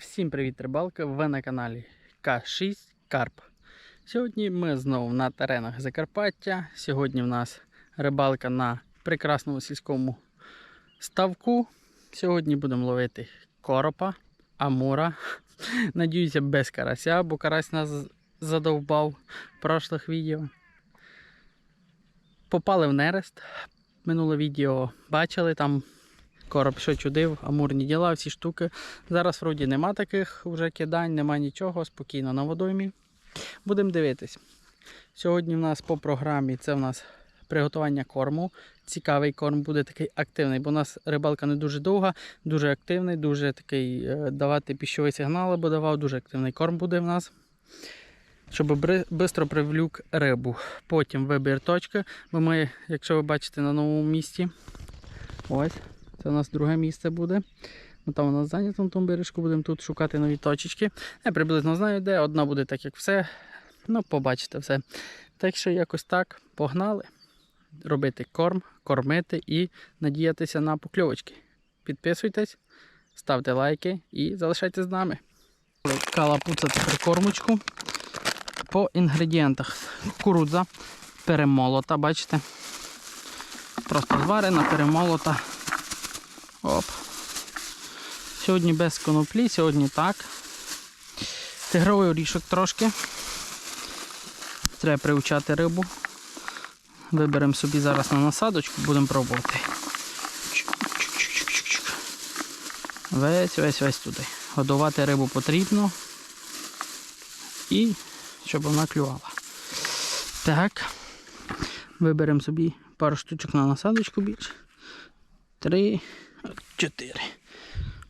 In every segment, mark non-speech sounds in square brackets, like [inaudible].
Всім привіт, рибалки! Ви на каналі К6 Карп. Сьогодні ми знову на теренах Закарпаття. Сьогодні в нас рибалка на прекрасному сільському ставку. Сьогодні будемо ловити коропа, амура. [laughs] Надіюся, без карася, бо карась нас задовбав в прошлих відео. Попали в нерест. Минуле відео бачили там. Короб що чудив, амурні діла, всі штуки. Зараз вроді нема таких вже кидань, нема нічого, спокійно на водоймі. Будемо дивитись. Сьогодні в нас по програмі це в нас приготування корму. Цікавий корм буде такий активний, бо у нас рибалка не дуже довга, дуже активний, дуже такий е, давати піщовий сигнал, або давав дуже активний корм буде в нас. Щоб швидко привлюк рибу. Потім вибір точки, бо ми, якщо ви бачите на новому місці, ось. Це у нас друге місце буде. Ну, Там у нас зайнято на тому бережку, будемо тут шукати нові точечки. Я приблизно знаю, де. Одна буде так, як все. Ну, побачите все. Так що якось так погнали. Робити корм, кормити і надіятися на покльовочки. Підписуйтесь, ставте лайки і залишайтесь з нами. Калапуцати прикормочку. По інгредієнтах. Кукурудза перемолота, бачите? Просто зварена, перемолота. Оп. Сьогодні без коноплі, сьогодні так. Тигровий орішок трошки. Треба приучати рибу. Виберемо собі зараз на насадочку, будемо пробувати. Весь, весь, весь туди. Годувати рибу потрібно. І щоб вона клювала. Так. Виберемо собі пару штучок на насадочку більше. Три, чотири.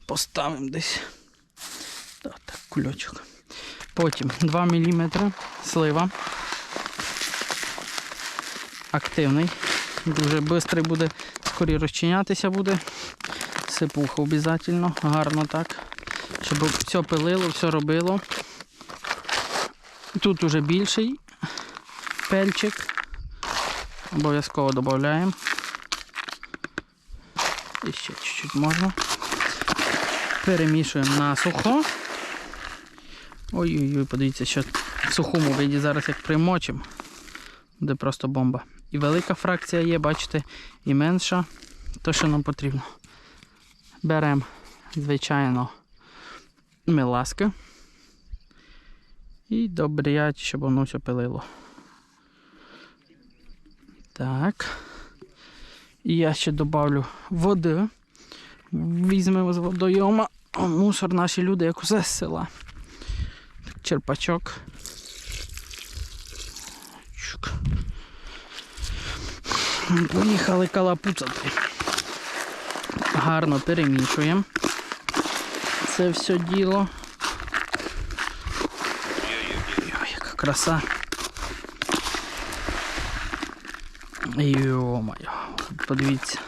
Поставимо десь. Так, так, кульочок. Потім 2 мм слива. Активний. Дуже швидкий буде, скорі розчинятися буде. Сипуха обов'язково, гарно так. Щоб все пилило, все робило. Тут уже більший пельчик. Обов'язково додаємо. І ще чуть-чуть можна. Перемішуємо на сухо. Ой-ой-ой, подивіться, що в сухому виді зараз як примочимо. Буде просто бомба. І велика фракція є, бачите, і менша. То, що нам потрібно. Беремо, звичайно, меласки. І добрять, щоб воно все пилило. Так. І я ще додавлю води. Візьмемо з водойома. О, мусор наші люди, як усе з села. Черпачок. Чук. Поїхали калапуцати. Гарно перемішуємо. Це все діло. Ой, яка краса. Йо-моє, подивіться.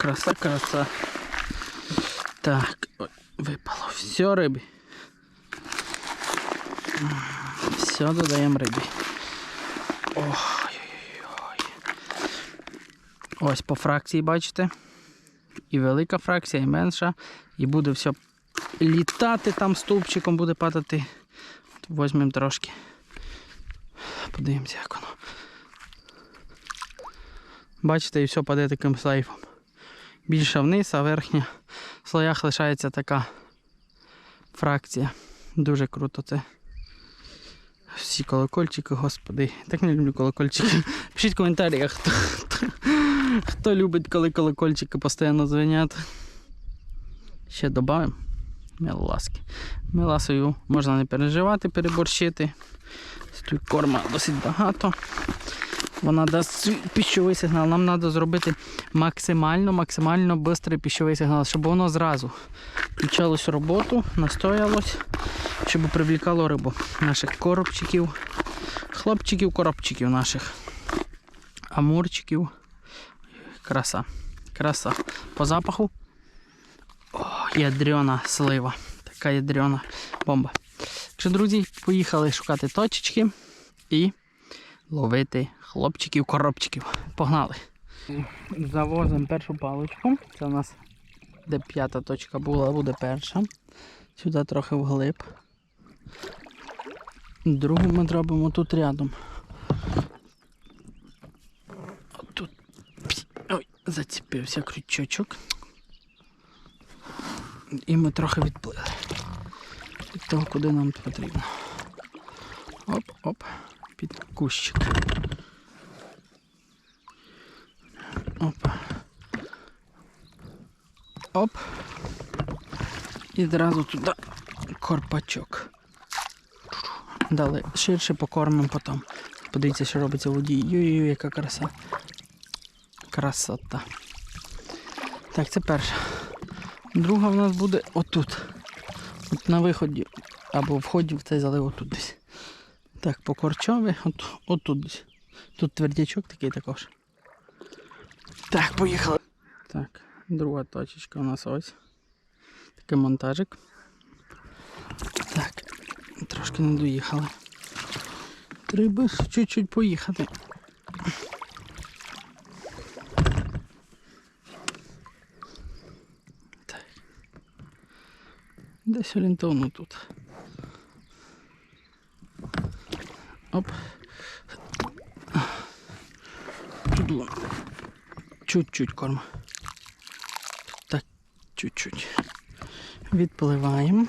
Краса, краса. Так, ой, випало. Все рибі. Все додаємо рибі. Ой-ой-ой. Ось по фракції, бачите? І велика фракція, і менша. І буде все літати там стовпчиком, буде падати. Возьмемо трошки. Подивимося, як воно. Бачите, і все паде таким слайфом. Більше вниз, а верхня в слоях лишається така фракція. Дуже круто це. Всі колокольчики, господи. Так не люблю колокольчики. [laughs] Пишіть в коментарях, хто, хто, хто любить, коли колокольчики постійно дзвонять. Ще додамо меласки. Меласою можна не переживати, переборщити. Тут корма досить багато. Вона дасть піщовий сигнал. Нам треба зробити максимально, максимально швидкий піщовий сигнал, щоб воно зразу включалось роботу, настоялось, щоб привлікало рибу наших коробчиків, хлопчиків, коробчиків наших, амурчиків. Краса. Краса. По запаху. О, ядрена слива. Така ядрена бомба. Так що, друзі, поїхали шукати точечки і ловити хлопчиків, коробчиків. Погнали. Завозимо першу паличку. Це у нас де п'ята точка була, буде перша. Сюди трохи вглиб. Другу ми зробимо тут рядом. Тут. Ой, зацепився крючочок. І ми трохи відплили. Від того, куди нам потрібно. Оп-оп. Під кущик. Оп. Оп. І одразу туди корпачок. Далі ширше покормимо потім. Подивіться, що робиться в воді. Йой-йой, яка краса. Красота. Так, це перша. Друга в нас буде отут. От на виході або вході в цей залив отут десь. Так, по корчові, от, отут десь. Тут твердячок такий також. Так, поїхали. Так, друга точечка у нас ось. Такий монтажик. Так, трошки не доїхали. Треба чуть-чуть поїхати. Так. Десь орієнтовно тут. Оп. Тут було чуть-чуть корма. Так, чуть-чуть. Відпливаємо.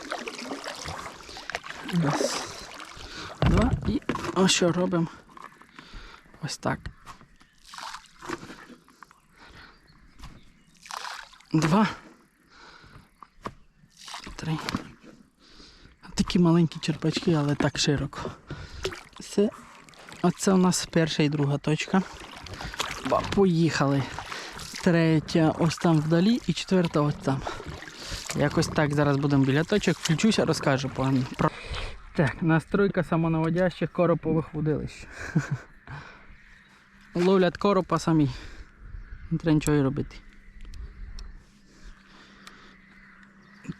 Раз, два і ось що робимо. Ось так. Два. Три. Такі маленькі черпачки, але так широко. Це, оце у нас перша і друга точка. Ба, Поїхали. Третя ось там вдалі і четверта ось там. Якось так зараз будемо біля точок. Включуся, розкажу по про. Так, настройка самонаводящих коропових вудилищ. [laughs] Ловлять коропа самі. Не треба нічого і робити.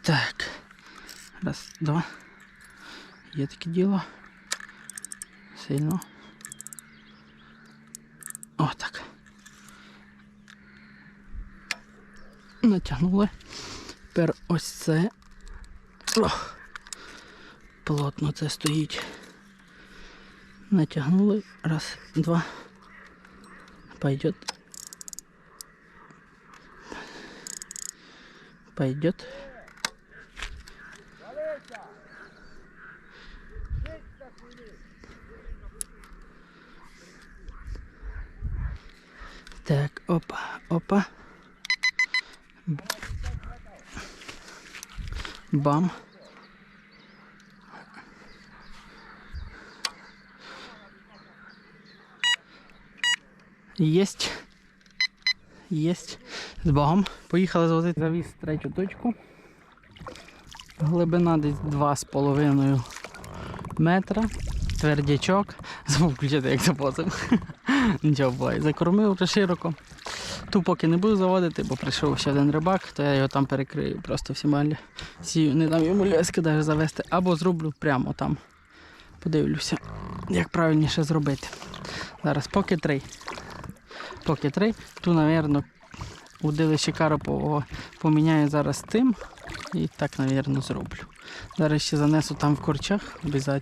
Так. Раз, два. Є таке діло. Сильно. О, так. Натягнули. Тепер ось це. Ох. Плотно це стоїть. Натягнули. Раз, два. Пойдет. Пойдет. Єсть. З Богом. Поїхали звозити завіз третю точку. Глибина десь 2,5 метра. Твердячок. Звук включити, як запозив. [laughs] Нічого буває. Закормив вже широко. Ту поки не буду заводити, бо прийшов ще один рибак, то я його там перекрию. Просто всі малі. Сію, не дам йому лески навіть завести. Або зроблю прямо там. Подивлюся, як правильніше зробити. Зараз поки три. Поки три. Ту, напевно, удилище карпового поміняю зараз тим. І так, напевно, зроблю. Зараз ще занесу там в корчах, обов'язково.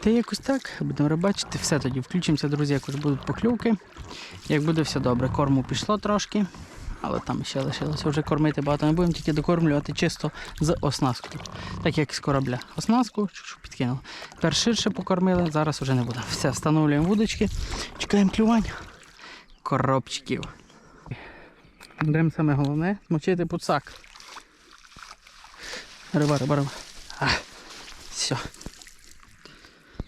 Та якось так, будемо рибачити, все тоді включимося, друзі, як уже будуть покльовки. Як буде все добре, корму пішло трошки, але там ще лишилося вже кормити багато не будемо, тільки докормлювати чисто з оснасткою. Так як з корабля. Оснастку підкинули. Тепер ширше покормили, зараз вже не буде. Все, встановлюємо вудочки, чекаємо клювання. Коробчиків. Беремо саме головне, мочити пуцак. Риба, риба, риба. А, все.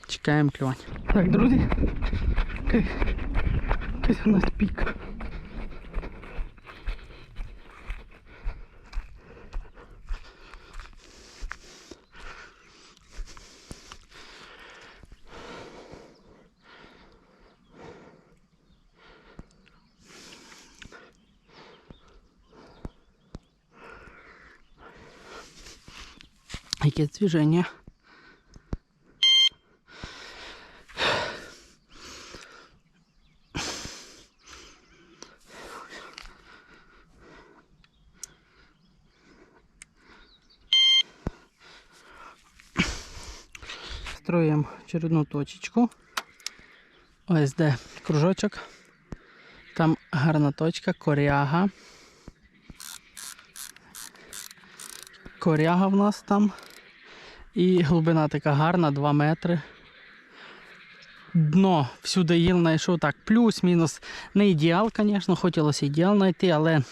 Чекаємо клювань. Так, друзі. Якийсь у нас пік. такие движения. Строим очередную точечку. Ось де кружочок. Там гарна точка, коряга. Коряга в нас там. І глибина така гарна, 2 метри. Дно всюди їл знайшов так, плюс-мінус. Не ідеал, звісно, хотілося ідеал знайти, але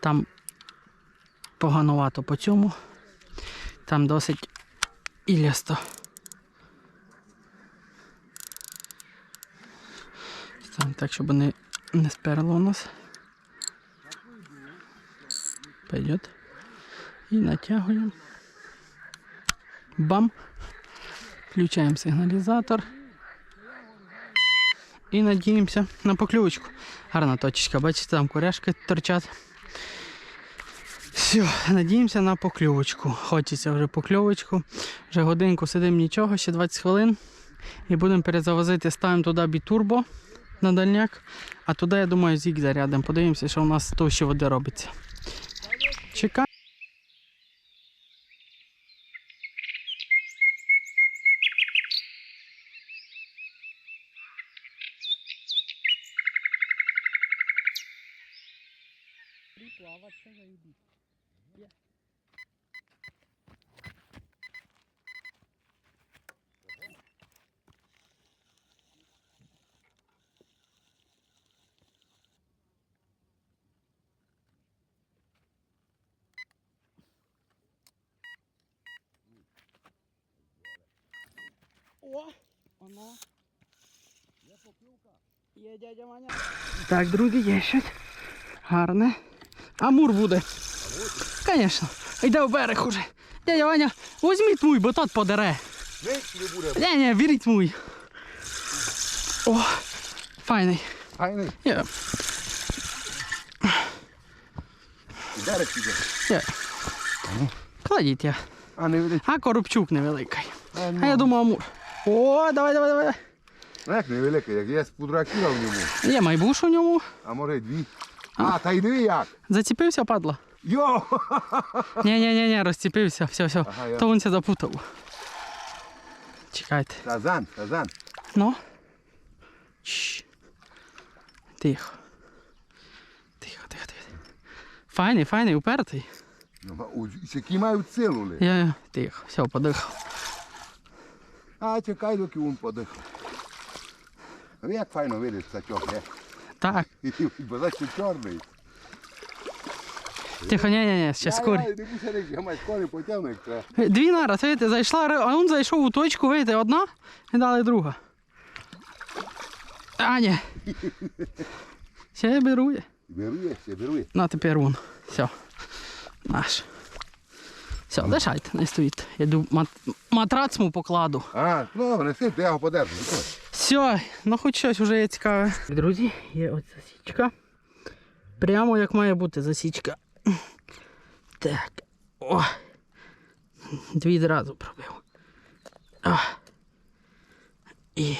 там поганувато по цьому. Там досить ілясто. Ставимо так, щоб не, не сперло у нас. Пойдет. І натягуємо. Бам. Включаємо сигналізатор. І надіємося на покльовочку. Гарна точечка, бачите, там коряшки торчать. Все, надіємося на покльовочку. Хочеться вже покльовочку. Вже годинку сидимо нічого, ще 20 хвилин. І будемо перезавозити, ставимо туди бітурбо на дальняк. А туди, я думаю, зік зарядимо. Подивимося, що у нас з товщі води робиться. Чекаємо. Воно. Є. Так, друзі, є щось. Гарне. Амур буде. Звісно. Йде в берег уже. Дядя Ваня, візьміть мій, бо тот подере. Не ні, віріть мій. О, файний. Файний. Є, Берег піде. є. Кладіть я. А не видить. А коробчук невеликий. А, А я думав амур. О, давай, давай, давай. Ну, як невеликий, як є з пудра кіла в ньому. Є майбуш у ньому. А може й дві. А, та й диви як. Заціпився, падла. Йо! Ні, ні, ні, ні, розціпився, все, все. Ага, я- То він ся запутав. Чекайте. Сазан, сазан. Ну. Чш. Тихо. Тихо, тихо, тихо. Файний, файний, упертий. Ну, у- Які мають силу. ли. Я, я, тихо, все, подихав. А чекай, доки він подихав. Ви як файно видиш сачок, не? Так, [laughs] Бо що чорний. тихо, ні, ні, ні, ще скорі. Дві нараз, видите, зайшла, а він зайшов у точку, видите, одна і дали друга. А, ні. [laughs] Ще я беру. я. Беру я, ще беру. На тепер він. Все. Наш. Все, лишайте, не стоїть. Я йду мат... матрац му покладу. А, ну, неси, я його подержу. Все, ну хоч щось вже є цікаве. Друзі, є ось засічка. Прямо як має бути засічка. Так. О. Дві одразу пробив. О. І.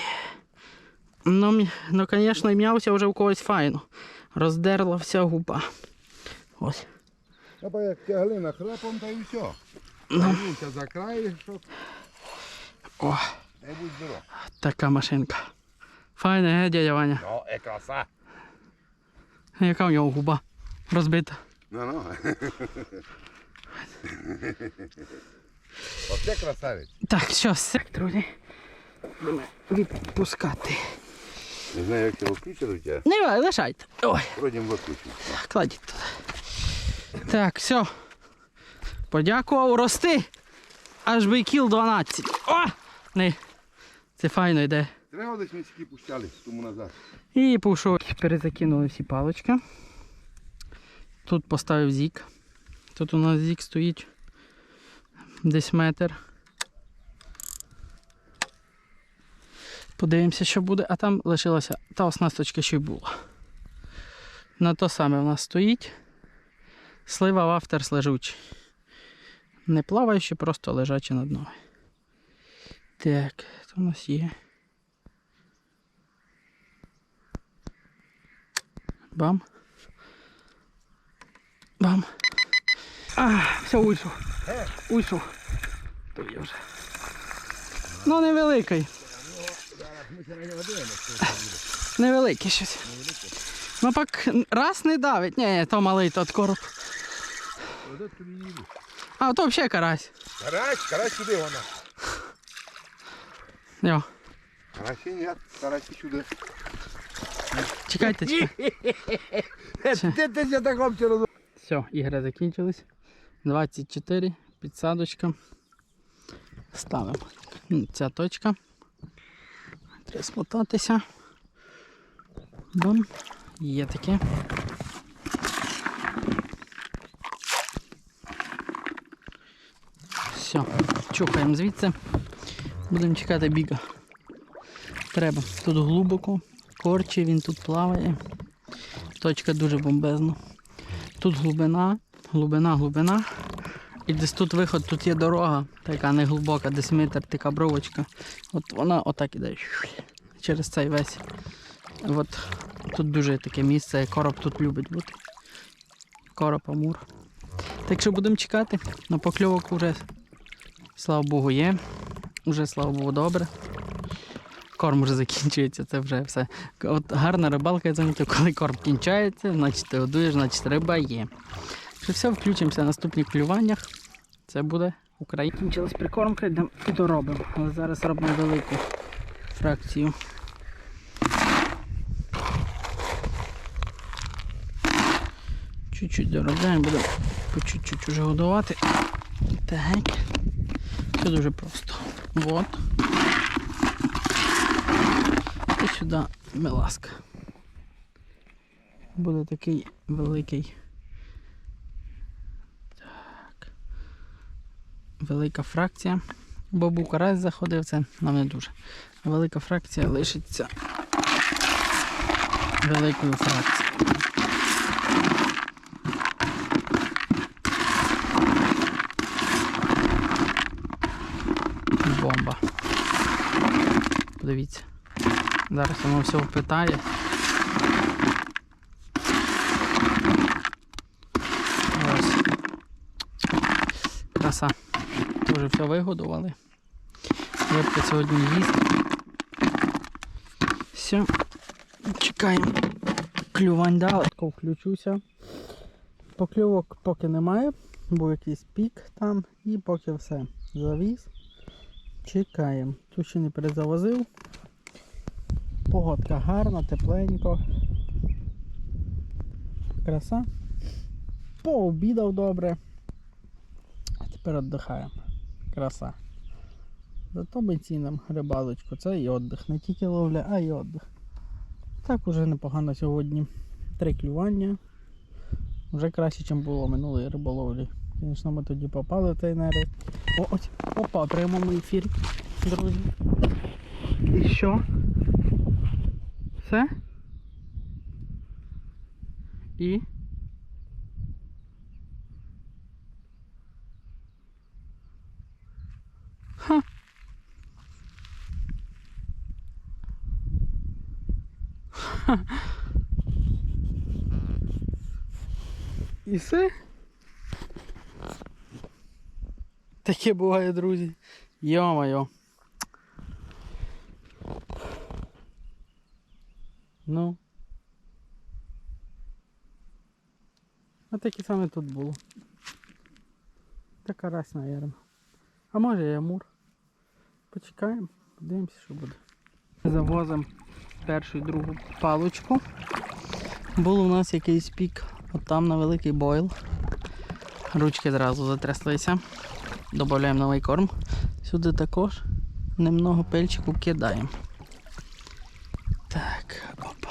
Ну, ну, звісно, м'явся вже в когось файно. Роздерла вся губа. Ось. Або як тягли на храпом, та й все. Він за край, щоб О, не будь здоров. така машинка. Файна, ге, дядя Ваня. Ну, е краса. Яка в нього губа? Розбита. Ну, ну. Оце красавець. Так, що, все, друзі. Будемо відпускати. Не знаю, як його включити у тебе. Не лишайте. Ой, Вроді виключив. кладіть туди. Так, все. Подякував, рости. Аж би кіл 12. О! Не. Це файно йде. Треба десь ми сіки пущали, тому назад. І пішов. Перезакинули всі палочки. Тут поставив зік. Тут у нас зік стоїть десь метр. Подивимося, що буде, а там лишилася та оснасточка, що й була. На то саме в нас стоїть. Слива вафтерс лежучий. Не плаваючи, просто лежачи на дно. Так, то у нас є. Бам. Бам. А, все, уйшов. Уйшов. То я вже. Ну, невеликий. Невеликий щось. Ну пак раз не давить. Ні, то малий тот короб. А, то взагалі карась. Карась, карась сюди вона. Йо. Карасі ні, карасі сюди. Чекайте, чекайте. Ти ти я так хлопці роз... Все, ігри закінчились. 24, підсадочка. Ставимо. Ця точка. Треба смотатися. Бум. Є таке. Все, чухаємо звідси. Будемо чекати біга. Треба. Тут глибоко. Корчі, він тут плаває. Точка дуже бомбезна. Тут глибина, глибина, глибина. І десь тут виход, тут є дорога, така не глибока, десь метр, така бровочка. От вона отак іде. Через цей весь. От тут дуже таке місце, короб тут любить бути. Короб амур. Так що будемо чекати. На покльовок вже, слава Богу, є. Уже, слава Богу, добре. Корм вже закінчується, це вже все. От гарна рибалка, я замітив, коли корм кінчається, значить ти годуєш, значить риба є. Що все, включимося в наступних клюваннях. Це буде Україна. Кінчилась прикормка, йдемо і доробимо. Але зараз робимо велику фракцію. Чуть-чуть доробляємо, будемо по чуть-чуть вже годувати. Так. Все дуже просто. Вот. І сюди меласка. Буде такий великий. Так. Велика фракція. Бо був карась заходив, це нам не дуже. Велика фракція лишиться великою фракцією. Бомба. Подивіться. Зараз воно все впитає. Ось. Краса. Вже все вигодували. Рибка сьогодні їсть. Все. Чекаємо. Клювань дали. Включуся. Покльовок поки немає. Був якийсь пік там і поки все. Завіз. Чекаємо. Тут ще не перезавозив. Погодка гарна, тепленько. Краса. Пообідав добре. А тепер віддихаємо. Краса. Зато ми рибалочку. Це і віддих. Не тільки ловля, а й віддих. Так уже непогано сьогодні. Три клювання. Вже краще, ніж було минулої риболовлі. Звісно, ми тоді попали в трейнери. О, ось, опа, в прямому ефірі, друзі. І що? Все? І? Ха. І все? Таке буває, друзі. Йо-моє. Ну. А таке саме тут було. Та карась, наверное. А може і амур. Почекаємо, подивимося, що буде. Завозимо першу і другу паличку. Був у нас якийсь пік, от там на великий бойл. Ручки зразу затряслися. Додаємо новий корм. Сюди також немного пельчику кидаємо. Так, опа.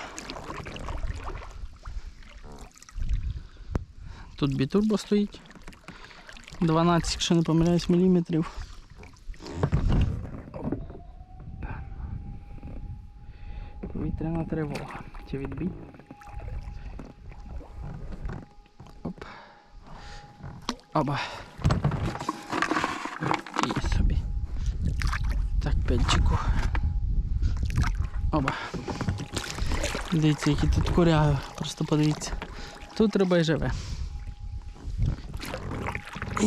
Тут бітурбо стоїть. 12, якщо не помиляюсь, міліметрів. Повітряна тривога. Чи відбій? Оп. Оба. І собі. Так, пельчику. Оба. Дивіться, які тут коряги. Просто подивіться. Тут риба й живе.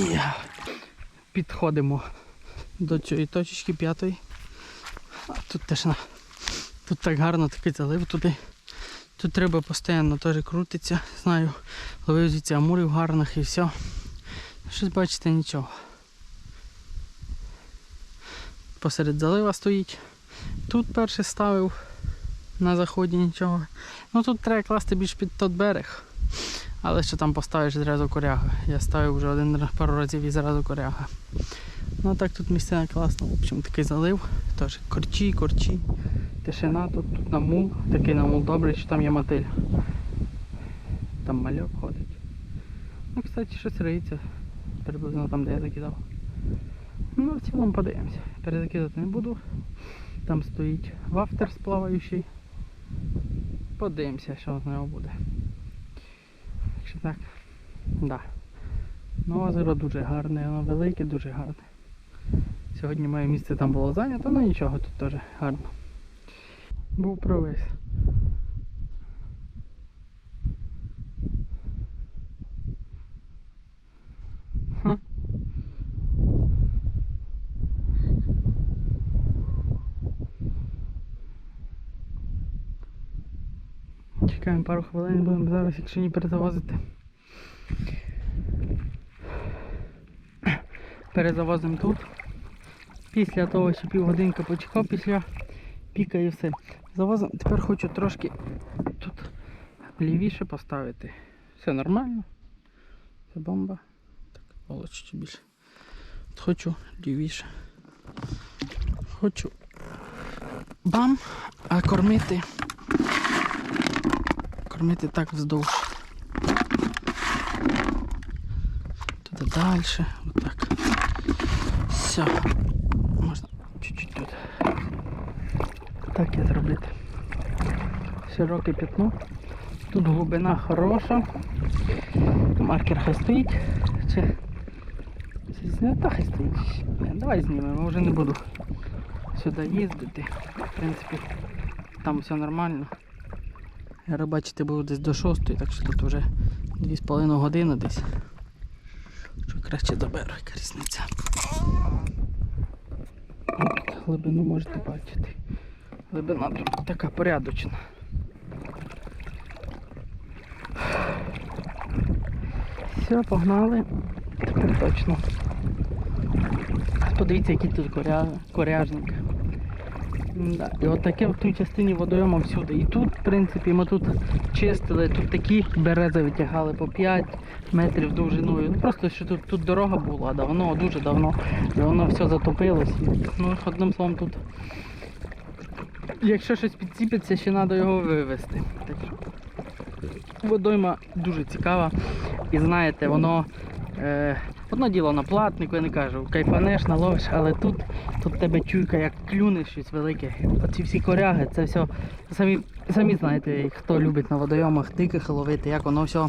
І підходимо до цієї точечки п'ятої. Тут теж на. Тут так гарно такий залив туди. Тут треба постійно теж крутиться. Знаю, ловив звідси амурів гарних і все. Щось бачите, нічого. Посеред залива стоїть. Тут перший ставив на заході нічого. Ну тут треба класти більш під тот берег. Але що там поставиш зразу коряга. Я ставив вже один пару разів і зразу коряга. Ну а так тут місцина класна. В общем, такий залив. Теж корчі, корчі. Тишина тут, тут намул. Такий намул добрий, що там є мотиль. Там мальок ходить. Ну, кстати, щось риється. Приблизно там, де я закидав. Ну, в цілому подивимося. Перезакидати не буду. Там стоїть вафтер сплаваючий. Подивимося, що з нього буде. Якщо так. Да. Ну, озеро дуже гарне, воно велике, дуже гарне. Сьогодні моє місце там було зайнято, ну нічого, тут теж гарно. Був провис. Чекаємо пару хвилин, будемо зараз, якщо не перезавозити. Перезавозимо тут. Після того, що півгодинки почекав, після піка і все. Завозимо. Тепер хочу трошки тут лівіше поставити. Все нормально. Це бомба. Так, було чуть більше. От хочу лівіше. Хочу бам, а кормити. Кормити так вздовж. Туди далі. Отак. Все. Можна чуть-чуть тут. Так і зробити. Широке пятно. Тут глибина хороша. Маркер хай стоїть. Чи... Чи знята хай стоїть. Давай знімемо, вже не буду сюди їздити. В принципі, там все нормально. Рибачити буду десь до 6, так що тут вже 2,5 години десь. Що краще заберу, яка. Глибину можете бачити. Глибина така порядочна. Все, погнали. Тепер точно. Подивіться, який тут коря... коряжник. Да. І от таке в тій частині водойома всюди. І тут, в принципі, ми тут чистили, тут такі берези витягали по 5 метрів довжиною. Ну просто що тут, тут дорога була давно, дуже давно. І воно все затопилось. Ну, одним словом тут. Якщо щось підсіпеться, ще треба його вивезти. Так що водойма дуже цікава. І знаєте, воно. Е, одно діло на платнику, я не кажу, кайфанеш, наловиш, але тут, тут тебе чуйка, як клюне щось велике. Оці всі коряги, це все. Самі, самі знаєте, хто любить на водойомах диких ловити, як воно все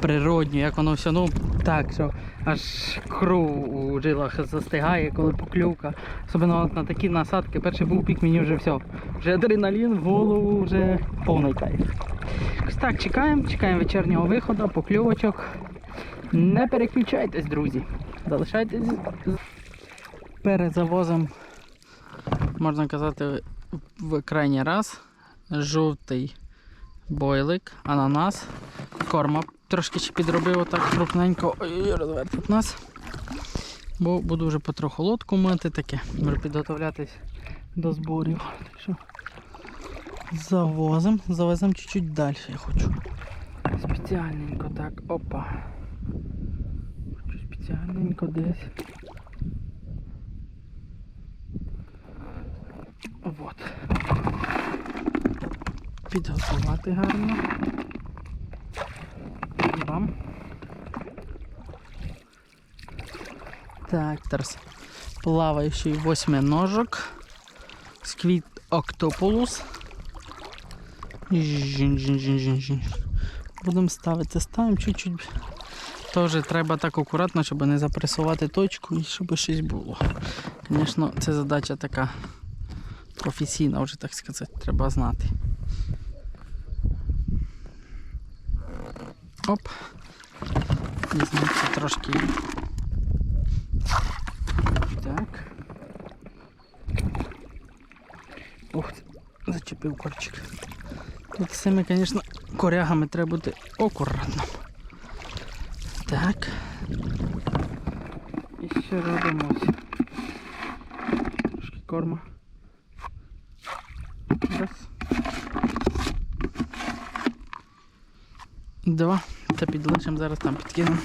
природнє, як воно все, ну так, що аж кров у жилах застигає, коли поклювка. Особливо на такі насадки, перший був пік, мені вже все. Вже адреналін в голову, вже повний кайф. Так, чекаємо, чекаємо вечірнього виходу, покльовочок. Не переключайтесь, друзі. Залишайтесь. Перезавозом, можна казати, в крайній раз. Жовтий бойлик, ананас, корма трошки ще підробив отак крупненько. Ой, розвертить нас. Бо буду вже потроху лодку мити таке. Можу підготовлятись до зборів. Так що завозимо, завеземо чуть-чуть далі, я хочу. Спеціальненько так, опа. Хочу спеціальненько десь. Вот. Підготувати гарно. Бам. Так, зараз плаваючий восьминожок. Сквіт. Жін-жін-жін-жін-жін. Будемо ставити, ставимо чуть-чуть. Теж треба так акуратно, щоб не запресувати точку і щоб щось було. Звісно, це задача така професійна, вже так сказати, треба знати. Оп. Візьміться трошки. Так. зачепив корчик. Тут з цими, звісно, корягами треба бути акуратним. Так. І ще робимо ось. Трошки корма. Раз. Два. Та підлишимо, зараз там підкинемо.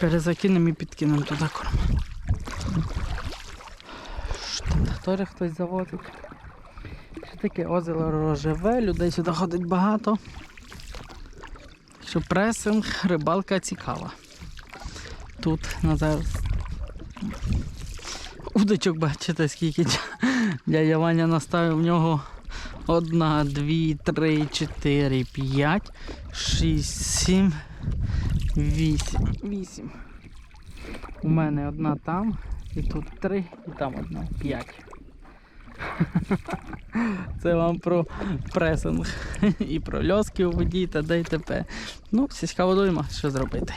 Перезакинемо і підкинемо туди корм. Що там теж хтось заводить. Що таке озеро живе, людей сюди ходить багато. Що пресинг, рибалка цікава. Тут на зараз. Удочок бачите, скільки дя- дядя Ваня наставив в нього. Одна, дві, три, чотири, п'ять, шість, сім, вісім. Вісім. У мене одна там, і тут три, і там одна. П'ять. [laughs] Це вам про пресинг [laughs] і про льоски у воді та де й т.п. Ну, сільська водойма, що зробити.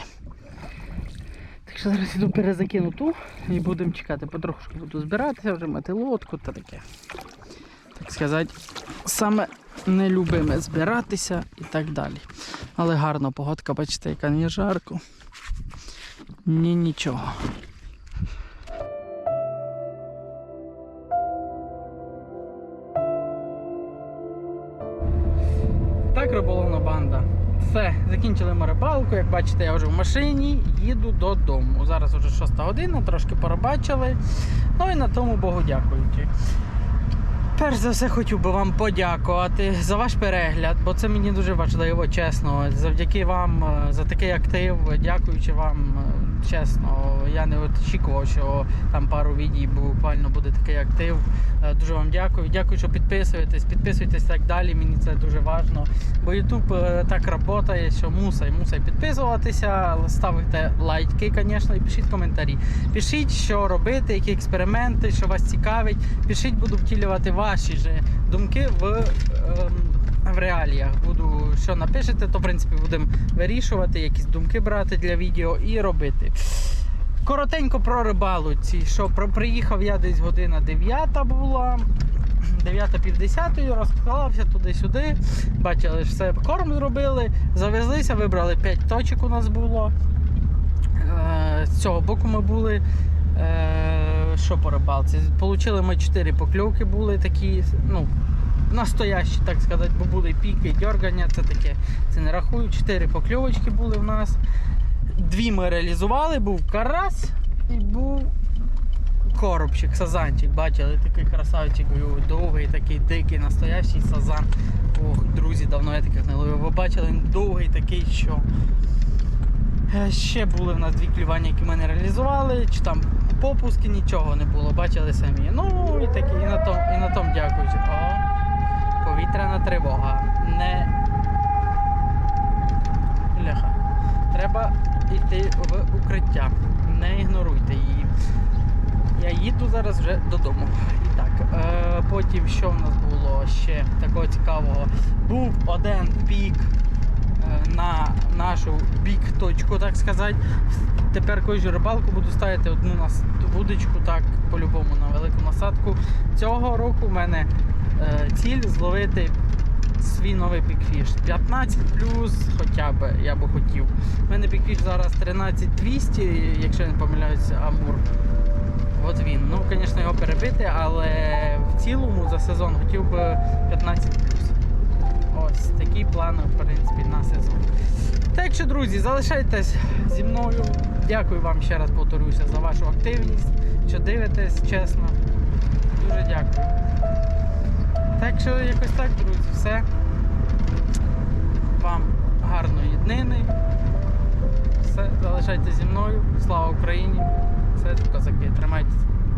Так що зараз іду перезакину ту і будемо чекати. Потрошку буду збиратися, вже мати лодку та таке. Так сказати, саме нелюбиме збиратися і так далі. Але гарна погодка, бачите, яка не жарко. Ні нічого. Все, закінчили ми рибалку. Як бачите, я вже в машині, їду додому. Зараз вже 6 година, трошки порибачили. Ну і на тому Богу дякуючи. Перш за все хотів би вам подякувати за ваш перегляд, бо це мені дуже важливо, чесно. Завдяки вам е, за такий актив, дякуючи вам, е, чесно, я не очікував, що там пару відео буквально буде такий актив. Е, Дуже вам дякую. Дякую, що підписуєтесь, підписуйтесь так далі. Мені це дуже важливо. Бо YouTube е, так працює, що мусить, мусить підписуватися, ставити лайки, звісно, і пишіть коментарі. Пишіть, що робити, які експерименти, що вас цікавить. Пишіть, буду втілювати ваші же думки в, ем, в реаліях. Буду, що напишете, то в принципі будемо вирішувати, якісь думки брати для відео і робити. Коротенько про рибалуці. Що про, приїхав я десь година 9 була. 9.50 розклався туди-сюди. Бачили, що все корм зробили, завезлися, вибрали 5 точок у нас було. Е, з цього боку ми були. Е, що по рибалці? Получили ми 4 покльовки, були такі, ну, настоящі, так сказати, бо були піки, дергання, це таке, це не рахую. 4 покльовочки були в нас. Дві ми реалізували, був карась і був коробчик, сазанчик. Бачили, такий красавчик, довгий, такий дикий, настоящий сазан. Ох, друзі, давно я таких не ловив. Ви бачили, він довгий такий, що. Е, Ще були в нас дві клювання, які ми не реалізували, чи там попуски, нічого не було, бачили самі. Ну і такі, і на том, і на том дякуючи. Повітряна тривога. Не. Ляха. Треба йти в укриття. Не ігноруйте її. Я їду зараз вже додому. І так, е, потім що в нас було ще такого цікавого? Був один пік е, на нашу бік точку, так сказати. Тепер кожну рибалку буду ставити одну вудочку, так, по-любому на велику насадку. Цього року в мене ціль зловити свій новий пікфіш. 15 плюс хоча б я би хотів. У мене пікфіш зараз 13200, якщо я не помиляюся, Амур. От він. Ну, звісно, його перебити, але в цілому за сезон хотів би 15 плюс. Ось такі плани, в принципі, на сезон. Так що, друзі, залишайтесь зі мною. Дякую вам ще раз повторюся за вашу активність, що дивитесь, чесно. Дуже дякую. Так що якось так, друзі, все. Вам гарної днини. Все, залишайтеся зі мною. Слава Україні! Все, козаки, тримайтеся.